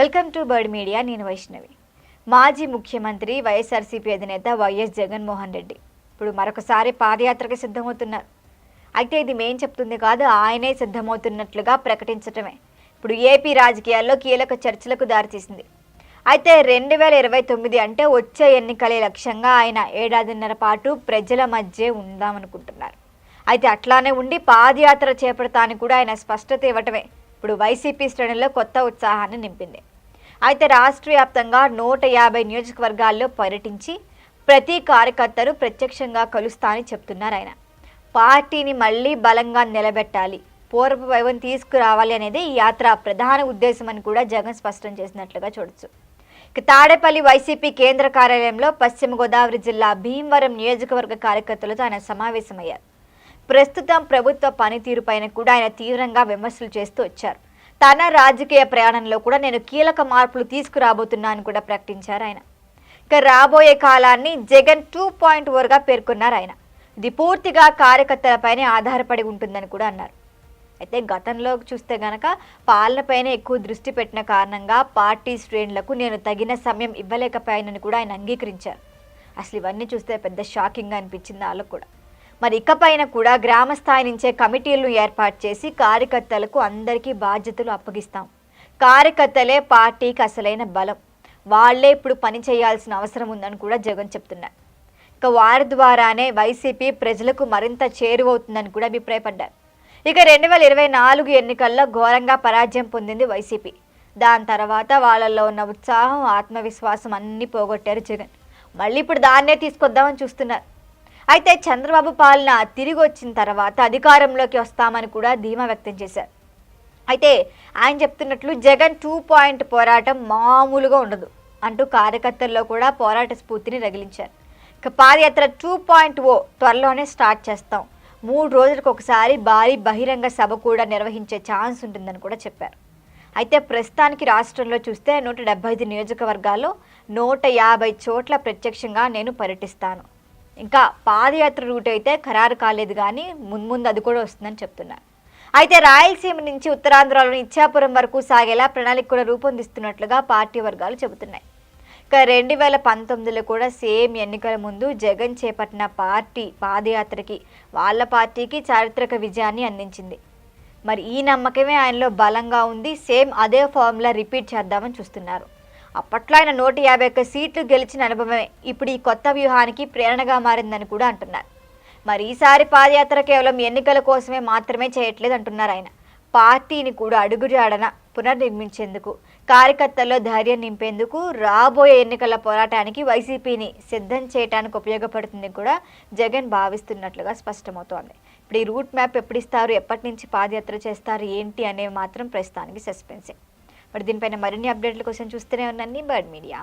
Welcome to bird media నేను వైష్ణవి. మాజీ ముఖ్యమంత్రి వైఎస్ఆర్సీపీ అధినేత వైఎస్ జగన్మోహన్ రెడ్డి ఇప్పుడు మరొకసారి పాదయాత్రకు సిద్ధమవుతున్నారు. అయితే ఇది మేం చెప్తుంది కాదు ఆయనే సిద్ధమవుతున్నట్లుగా ప్రకటించటమే. ఇప్పుడు ఏపీ రాజకీయాల్లో కీలక చర్చలకు దారితీసింది. అయితే రెండు వేల ఇరవై తొమ్మిది అంటే వచ్చే ఎన్నికలే లక్ష్యంగా ఆయన ఏడాదిన్నర పాటు ప్రజల మధ్య ఉందామనుకుంటున్నారు. అయితే అట్లానే ఉండి పాదయాత్ర చేపడతాని కూడా ఆయన స్పష్టత ఇవ్వటమే. ఇప్పుడు వైసీపీ శ్రేణుల్లో కొత్త ఉత్సాహాన్ని నింపింది. అయితే రాష్ట్ర వ్యాప్తంగా నూట యాభై నియోజకవర్గాల్లో పర్యటించి ప్రతి కార్యకర్తను ప్రత్యక్షంగా కలుస్తానని చెప్తున్నారు ఆయన. పార్టీని మళ్ళీ బలంగా నిలబెట్టాలి పూర్వ వైవం తీసుకురావాలి అనేది ఈ యాత్ర ప్రధాన ఉద్దేశం అని కూడా జగన్ స్పష్టం చేసినట్లుగా చూడొచ్చు. ఇక తాడేపల్లి వైసీపీ కేంద్ర కార్యాలయంలో పశ్చిమ గోదావరి జిల్లా భీమవరం నియోజకవర్గ కార్యకర్తలతో ఆయన సమావేశమయ్యారు. ప్రస్తుతం ప్రభుత్వ పనితీరుపైన కూడా ఆయన తీవ్రంగా విమర్శలు చేస్తూ వచ్చారు. తన రాజకీయ ప్రయాణంలో కూడా నేను కీలక మార్పులు తీసుకురాబోతున్నాను కూడా ప్రకటించారు ఆయన. ఇక రాబోయే కాలాన్ని జగన్ టూ పాయింట్గా పేర్కొన్నారు ఆయన. ఇది పూర్తిగా కార్యకర్తలపైనే ఆధారపడి ఉంటుందని కూడా అన్నారు. అయితే గతంలో చూస్తే గనక పాలనపైనే ఎక్కువ దృష్టి పెట్టిన కారణంగా పార్టీ శ్రేణులకు నేను తగిన సమయం ఇవ్వలేకపోయానని కూడా ఆయన అంగీకరించారు. అసలు ఇవన్నీ చూస్తే పెద్ద షాకింగ్గా అనిపించింది వాళ్ళకు కూడా. మరి ఇకపైన కూడా గ్రామ స్థాయి నుంచే కమిటీలను ఏర్పాటు చేసి కార్యకర్తలకు అందరికీ బాధ్యతలు అప్పగిస్తాం. కార్యకర్తలే పార్టీకి అసలైన బలం. వాళ్ళే ఇప్పుడు పని చేయాల్సిన అవసరం ఉందని కూడా జగన్ చెప్తున్నారు. ఇక వారి ద్వారానే వైసీపీ ప్రజలకు మరింత చేరువవుతుందని కూడా అభిప్రాయపడ్డారు. ఇక రెండు వేల ఇరవై నాలుగు ఎన్నికల్లో ఘోరంగా పరాజయం పొందింది వైసీపీ. దాని తర్వాత వాళ్ళల్లో ఉన్న ఉత్సాహం ఆత్మవిశ్వాసం అన్నీ పోగొట్టారు జగన్. మళ్ళీ ఇప్పుడు దాన్నే తీసుకొద్దామని చూస్తున్నారు. అయితే చంద్రబాబు పాలన తిరిగి వచ్చిన తర్వాత అధికారంలోకి వస్తామని కూడా ధీమా వ్యక్తం చేశారు. అయితే ఆయన చెప్తున్నట్లు జగన్ టూ పాయింట్ పోరాటం మామూలుగా ఉండదు అంటూ కార్యకర్తల్లో కూడా పోరాట స్ఫూర్తిని రగిలించారు. ఇక పాదయాత్ర టూ పాయింట్ ఓ త్వరలోనే స్టార్ట్ చేస్తాం. మూడు రోజులకు ఒకసారి భారీ బహిరంగ సభ కూడా నిర్వహించే ఛాన్స్ ఉంటుందని కూడా చెప్పారు. అయితే ప్రస్తుతానికి రాష్ట్రంలో చూస్తే నూట డెబ్బై ఐదు నియోజకవర్గాల్లో నూట యాభై చోట్ల ప్రత్యక్షంగా నేను పర్యటిస్తాను. ఇంకా పాదయాత్ర రూట్ అయితే ఖరారు కాలేదు కానీ మున్ముందు అది కూడా వస్తుందని చెప్తున్నారు. అయితే రాయలసీమ నుంచి ఉత్తరాంధ్రలోని ఇచ్చాపురం వరకు సాగేలా ప్రణాళిక కూడా రూపొందిస్తున్నట్లుగా పార్టీ వర్గాలు చెబుతున్నాయి. ఇక రెండు వేల పంతొమ్మిదిలో కూడా సేమ్ ఎన్నికల ముందు జగన్ చేపట్టిన పార్టీ పాదయాత్రకి వాళ్ళ పార్టీకి చారిత్రక విజయాన్ని అందించింది. మరి ఈ నమ్మకమే ఆయనలో బలంగా ఉంది. సేమ్ అదే ఫార్ములా రిపీట్ చేద్దామని చూస్తున్నారు. అప్పట్లో ఆయన నూట యాభై ఒక్క సీట్లు గెలిచిన అనుభవమే. ఇప్పుడు ఈ కొత్త వ్యూహానికి ప్రేరణగా మారిందని కూడా అంటున్నారు. మరి ఈసారి పాదయాత్ర కేవలం ఎన్నికల కోసమే మాత్రమే చేయట్లేదు అంటున్నారు ఆయన. పార్టీని కూడా అడుగుజాడన పునర్నిర్మించేందుకు కార్యకర్తల్లో ధైర్యం నింపేందుకు రాబోయే ఎన్నికల పోరాటానికి వైసీపీని సిద్ధం చేయడానికి ఉపయోగపడుతుంది కూడా జగన్ భావిస్తున్నట్లుగా స్పష్టమవుతోంది. ఇప్పుడు ఈ రూట్ మ్యాప్ ఎప్పుడు ఇస్తారు ఎప్పటి నుంచి పాదయాత్ర చేస్తారు ఏంటి అనేవి మాత్రం ప్రస్తుతానికి సస్పెన్సే. మరి దీనిపైన మరిన్ని అప్డేట్ల కోసం చూస్తూనే ఉన్నాను బర్డ్ మీడియా.